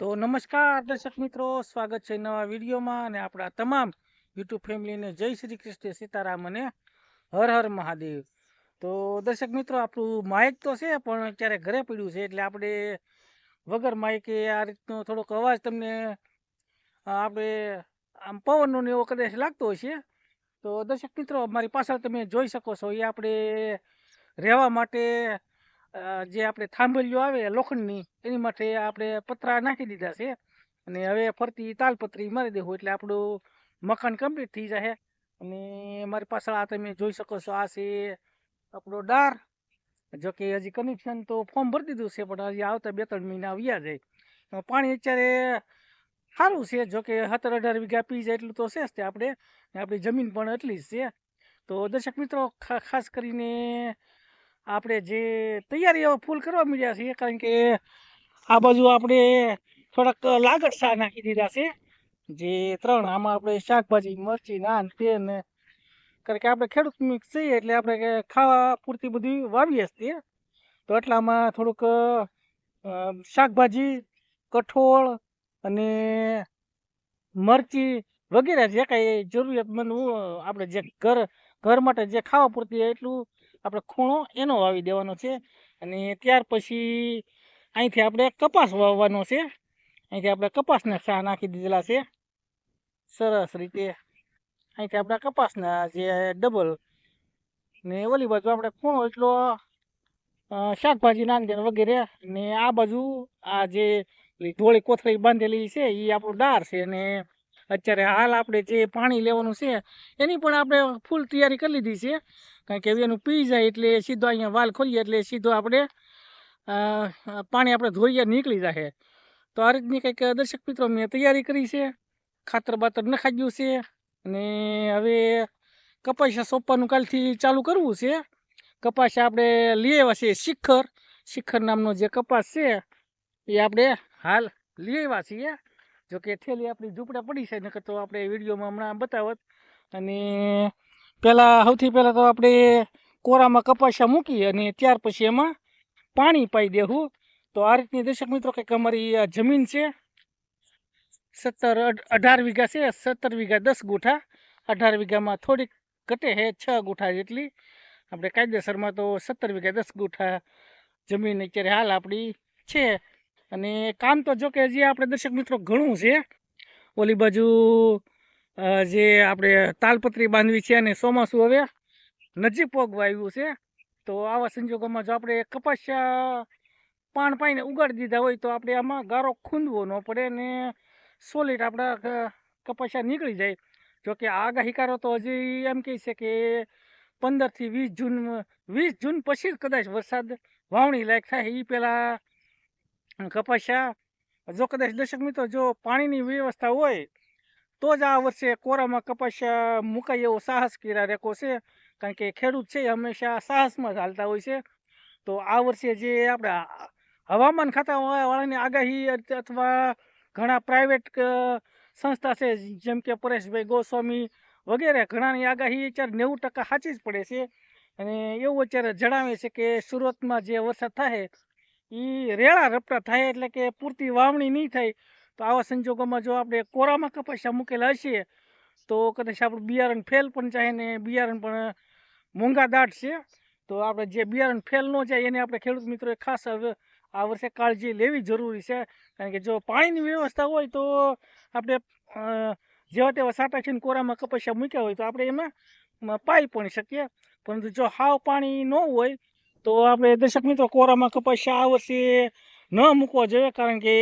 તો નમસ્કાર દર્શક મિત્રો, સ્વાગત છે નવા વિડીયોમાં અને આપણા તમામ યુટ્યુબ ફેમિલીને જય શ્રી કૃષ્ણ, સીતારામ અને હર હર મહાદેવ. તો દર્શક મિત્રો, આપણું માઇક તો છે, પણ અત્યારે ઘરે પડ્યું છે, એટલે આપણે વગર માઇકે આ રીતનો થોડોક અવાજ તમને આપણે આમ પવનનો ને એવો કદાચ લાગતો હશે. તો દર્શક મિત્રો મારી પાછળ તમે જોઈ શકો છો, એ આપણે રહેવા માટે જે આપણે થાંભલીઓ આવે લોખંડની, એની માટે આપણે પતરા નાખી દીધા છે. અને હવે ફરતી તાલપત્રી મારી દેવું એટલે આપણું મકાન કમ્પ્લીટ થઈ જશે અને મારી પાછળ આ તમે જોઈ શકો છો, આ છે આપણો ડાર. જો કે હજી કનેક્શન તો ફોર્મ ભરી દીધું છે, પણ હજી આવતા બે ત્રણ મહિના વ્યા જાય. પાણી અત્યારે સારું છે, જો કે સત્તર અઢાર વીઘા પી જાય એટલું તો છે જ તે આપણે. આપણી જમીન પણ એટલી જ છે. તો દર્શક મિત્રો ખાસ કરીને આપણે જે તૈયારીઓ ફૂલ કરવા મળ્યા છીએ, કારણ કે આ બાજુ આપણે થોડાક લાગડ શાક નાખી દીધા છે. જે ત્રણ, આમાં આપણે શાકભાજી, મરચી, નાન ને કારણ કે આપણે ખેડૂત મિક્સ છીએ એટલે આપણે ખાવા પૂરતી બધી વાવીએ છીએ. તો એટલામાં થોડુંક શાકભાજી, કઠોળ અને મરચી વગેરે જે કાંઈ જરૂરિયાતમંદ આપણે જે ઘર ઘર માટે જે ખાવા પૂરતી એટલું આપણે ખૂણો એનો વાવી દેવાનો છે અને ત્યાર પછી અહીંથી આપણે કપાસ વાવવાનો છે. અહીંથી આપણે કપાસના સા નાખી દીધેલા છે. સરસ રીતે અહીંથી આપણે કપાસના જે ડબલ ને ઓલી બાજુ આપણે ખૂણો એટલો શાકભાજી નાખી વગેરે ને આ બાજુ આ જે ધોળી કોથળી બાંધેલી છે એ આપણું ડાર છે ને અત્યારે હાલ આપણે જે પાણી લેવાનું છે, એની પણ આપણે ફૂલ તૈયારી કરી લીધી છે. કારણ કે એનું પી જાય એટલે સીધો અહીંયા વાલ ખોલીએ એટલે સીધો આપણે પાણી આપણે ધોઈએ નીકળી જાય તો આ રીતની કંઈક દર્શક મિત્રો મેં તૈયારી કરી છે, ખાતર બાતર નખાઈ છે, અને હવે કપાસિયા સોંપવાનું કાલથી ચાલુ કરવું છે. કપાસ આપણે લઈ આવ્યા છીએ શિખર. શિખર નામનો જે કપાસ છે, એ આપણે હાલ લઈ આવ્યા છીએ. જો કે થેલી આપણી ઝૂંપડા પડી છે, નકર તો આપણે વિડીયોમાં હમણાં બતાવત. અને પહેલાં સૌથી પહેલાં તો આપણે કોરામાં કપાસિયા મૂકી અને ત્યાર પછી એમાં પાણી પાઈ દેવું તો આ રીતની દર્શક મિત્રો કંઈક અમારી જમીન છે, સત્તર અઢાર વીઘા છે, સત્તર વીઘા દસ ગુઠા. અઢાર વીઘામાં થોડીક ઘટે છે, છ ગુઠા જેટલી. આપણે કાયદેસરમાં તો સત્તર વીઘા દસ ગુઠા જમીન અત્યારે હાલ આપણી છે. અને કામ તો જો કે હજી આપણે દર્શક મિત્રો ઘણું છે, ઓલી બાજુ જે આપણે તાલપત્રી બાંધવી છે અને ચોમાસું હવે નજીક પોગવા આવ્યું છે, તો આવા સંજોગોમાં જો આપણે કપાસિયા પાણ પાઈને ઉગાડી દીધા હોય તો આપણે આમાં ગારો ખૂંદવો ન પડે ને સોલિડ આપણા કપાસિયા નીકળી જાય. જોકે આગાહીકારો તો હજી એમ કહે છે કે પંદરથી વીસ જૂન વીસ જૂન પછી કદાચ વરસાદ વાવણી લાયક થાય એ પહેલાં કપાસિયા જો કદાચ દર્શક મિત્રો, જો પાણીની વ્યવસ્થા હોય, તો જ આ વર્ષે કોરામાં કપાસિયા મુકાય એવો સાહસ કર્યા રેકો છે. કારણ કે ખેડૂત છે, હંમેશા સાહસમાં જ હાલતા હોય છે. તો આ વર્ષે જે આપણા હવામાન ખાતાવાળાની આગાહી અથવા ઘણા પ્રાઇવેટ સંસ્થા છે, જેમ કે પરેશભાઈ ગોસ્વામી વગેરે, ઘણાની આગાહી અત્યારે નેવું ટકા સાચી જ પડે છે. અને એવું અત્યારે જણાવે છે કે, સુરતમાં જે વરસાદ થાય એ રેળા રપટા થાય એટલે કે પૂરતી વાવણી નહીં થાય. તો આવા સંજોગોમાં જો આપણે કોરામાં કપાસિયા મૂકેલા હશે, તો કદાચ આપણું બિયારણ ફેલ પણ જાય ને બિયારણ પણ મોંઘા દાટ છે. તો આપણે જે બિયારણ ફેલ ન જાય એને આપણે ખેડૂત મિત્રોએ ખાસ આ વર્ષે કાળજી લેવી જરૂરી છે. કારણ કે જો પાણીની વ્યવસ્થા હોય તો આપણે જેવા તેવા સાટા છે કોરામાં કપાસિયા મૂક્યા હોય તો આપણે એમાં પાઈ પણ શકીએ. પરંતુ જો હાવ પાણી ન હોય તો આપણે દર્શક મિત્રો કોરામાં કપાસિયા આ વર્ષે ન મૂકવો જોઈએ, કારણ કે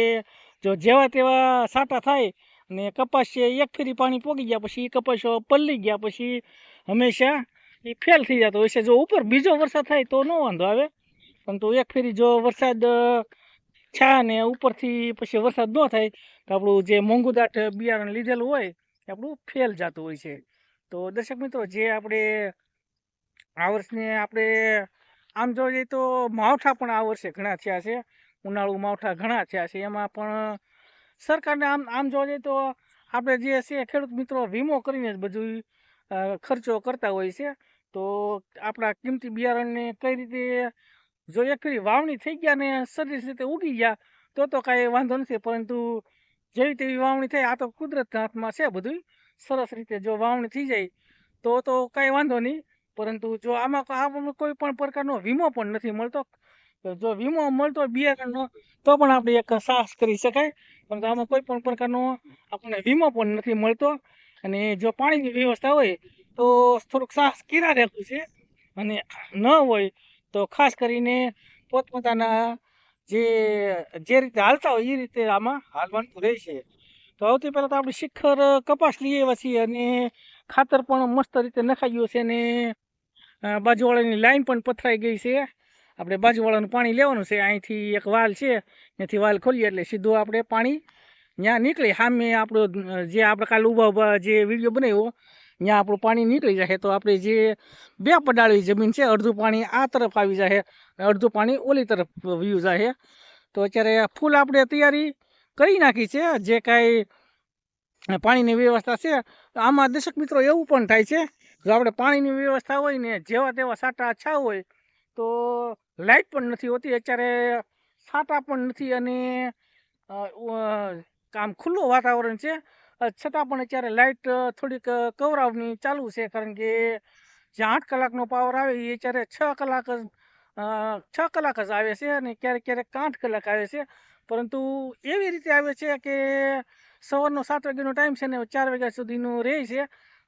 જો જેવા તેવા સાટા થાય ને કપાસિયા એક ફેરી પાણી પોગી ગયા પછી એ કપાસિયો પલળી ગયા પછી હંમેશા એ ફેલ થઈ જતો હોય છે. જો ઉપર બીજો વરસાદ થાય તો ન વાંધો આવે, પરંતુ એક ફેરી જો વરસાદ છા ને ઉપરથી પછી વરસાદ ન થાય, તો આપણું જે મોંઘું દાટ બિયારણ લીધેલું હોય, એ આપણું ફેલ જતું હોય છે. તો દર્શક મિત્રો, જે આપણે આ વર્ષને આપણે આમ જઈએ તો માવઠા પણ આ વર્ષે ઘણા થયા છે. ઉનાળુ માવઠા ઘણા થયા છે. એમાં પણ સરકારને આમ આમ જઈએ તો આપણે જે છે ખેડૂત મિત્રો વીમો કરીને જ બધું ખર્ચો કરતા હોય છે. તો આપણા કિંમતી બિયારણને કઈ રીતે, જો એકરી વાવણી થઈ ગયા ને સરસ રીતે ઉગી ગયા, તો તો કાંઈ વાંધો નથી. પરંતુ જેવી તેવી વાવણી થાય, આ તો કુદરતના હાથમાં છે બધું સરસ રીતે જો વાવણી થઈ જાય, તો તો કાંઈ વાંધો નહીં. પરંતુ જો આમાં આમાં કોઈ પણ પ્રકારનો વીમો પણ નથી મળતો જો વીમો મળતો બિયારણનો તો પણ આપણે એક સાહસ કરી શકાય. પરંતુ આમાં કોઈ પણ પ્રકારનો આપણને વીમો પણ નથી મળતો. અને જો પાણીની વ્યવસ્થા હોય, તો થોડુંક સાહસ કીરા રહેવું છે. અને ન હોય, તો ખાસ કરીને પોતપોતાના જે જે રીતે હાલતા હોય, એ રીતે આમાં હાલવાનું રહેશે તો સૌથી પહેલાં તો આપણે શિખર કપાસ લઈ આવ્યા છીએ અને ખાતર પણ મસ્ત રીતે નખાઈ ગયું છે અને બાજુવાળાની લાઈન પણ પથરાઈ ગઈ છે. આપણે બાજુવાળાનું પાણી લેવાનું છે. અહીંથી એક વાલ છે. ત્યાંથી વાલ ખોલીએ એટલે સીધું આપણે પાણી ત્યાં નીકળી. સામે આપણો, જે આપણે કાલે ઊભા ઊભા જે વીડિયો બનાવ્યો ત્યાં આપણું પાણી નીકળી જશે તો આપણે જે બે પડાળી જમીન છે, અડધું પાણી આ તરફ આવી જશે અડધું પાણી ઓલી તરફ વ્યૂ જાય. તો અત્યારે ફૂલ આપણે તૈયારી કરી નાખી છે. જે કાંઈ પાણીની વ્યવસ્થા છે. આમાં દર્શક મિત્રો એવું પણ થાય છે જો આપણે પાણીની વ્યવસ્થા હોય ને, જેવા તેવા સાટા છા હોય, તો લાઇટ પણ નથી હોતી. અત્યારે સાટા પણ નથી અને આમ ખુલ્લું વાતાવરણ છે. છતાં પણ અત્યારે લાઇટ થોડીક કવરાવની ચાલુ છે, કારણ કે જે આઠ કલાકનો પાવર આવે એ અત્યારે છ કલાક જ છ કલાક જ આવે છે અને ક્યારેક ક્યારેક આઠ કલાક આવે છે. પરંતુ એવી રીતે આવે છે કે સવારનો સાત વાગ્યાનો ટાઈમ છે ને, ચાર વાગ્યા સુધીનો રહે છે.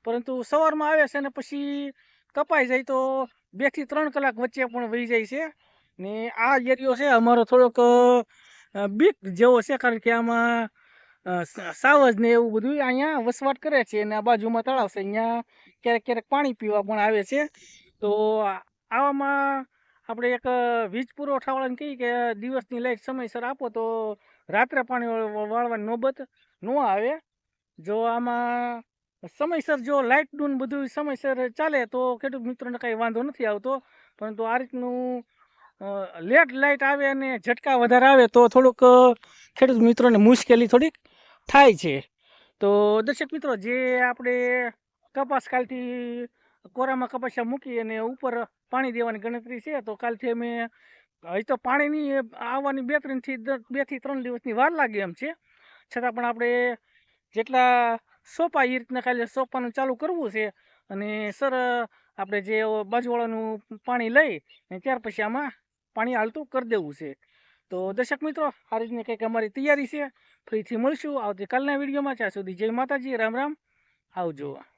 પરંતુ સવારમાં આવે છે ને પછી કપાઈ જાય તો બેથી ત્રણ કલાક વચ્ચે પણ વહી જાય છે. ને આ એરિયો છે અમારો થોડોક બીક જેવો છે કારણ કે આમાં સાવજ ને એવું બધું અહીંયા વસવાટ કરે છે અને આ બાજુમાં તળાવ છે. અહીંયા ક્યારેક ક્યારેક પાણી પીવા પણ આવે છે. તો આવામાં આપણે એક વીજ પુરવઠાવાળાને કહીએ કે દિવસની લાઈટ સમયસર આપો તો રાત્રે પાણી વાળ- વાળ- વાળવાની નોબત ન આવે. જો આમાં સમયસર જો લાઇટનું બધું સમયસર ચાલે તો ખેડૂત મિત્રોને કાંઈ વાંધો નથી આવતો. પરંતુ આ રીતનું લેટ લાઇટ આવે અને ઝટકા વધારે આવે તો થોડુંક ખેડૂત મિત્રોને મુશ્કેલી થોડીક થાય છે. તો દર્શક મિત્રો, જે આપણે કપાસ કાલથી કોરામાં કપાસિયા મૂકી અને ઉપર પાણી દેવાની ગણતરી છે, તો કાલથી અમે હજી તો પાણીની આવવાની બે ત્રણથી બેથી ત્રણ દિવસની વાર લાગે એમ છે. છતાં પણ આપણે જેટલા સોંપા એ રીતના ખાલી સોપાનું ચાલુ કરવું છે. અને સર, આપણે જે બાજુવાળાનું પાણી લઈ અને ત્યાર પછી આમાં પાણી હાલતું કરી દેવું છે. તો દર્શક મિત્રો, આ રીતની કંઈક અમારી તૈયારી છે. ફરીથી મળીશું આવતીકાલના વિડીયોમાં. ત્યાં સુધી જય માતાજી, રામ રામ. આવજો.